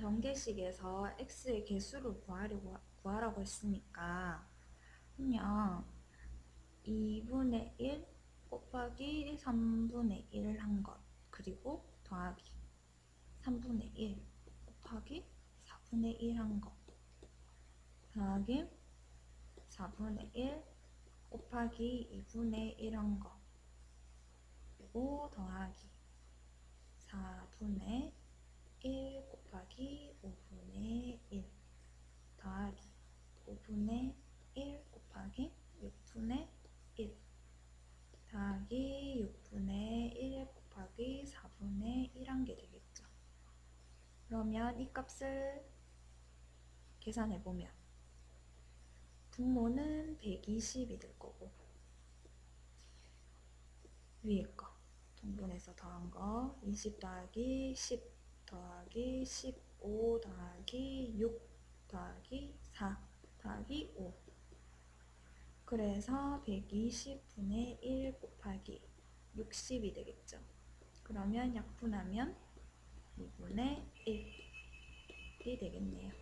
전개식에서 x의 개수를 구하려고, 구하라고 했으니까 그냥 2분의 1 곱하기 3분의 1 한 것 그리고 더하기 3분의 1 곱하기 4분의 1 한 것 더하기 4분의 1 곱하기 2분의 1 한 것 그리고 더하기 4분의 1 곱하기 5분의 1 더하기 5분의 1 곱하기 6분의 1 더하기 6분의 1 곱하기 4분의 1한 게 되겠죠. 그러면 이 값을 계산해 보면 분모는 120이 될 거고 위에 거 동분해서 더한 거 20 더하기 10 더하기 15 더하기 6 더하기 4 더하기 5 그래서 120분의 1 곱하기 60이 되겠죠. 그러면 약분하면 2분의 1이 되겠네요.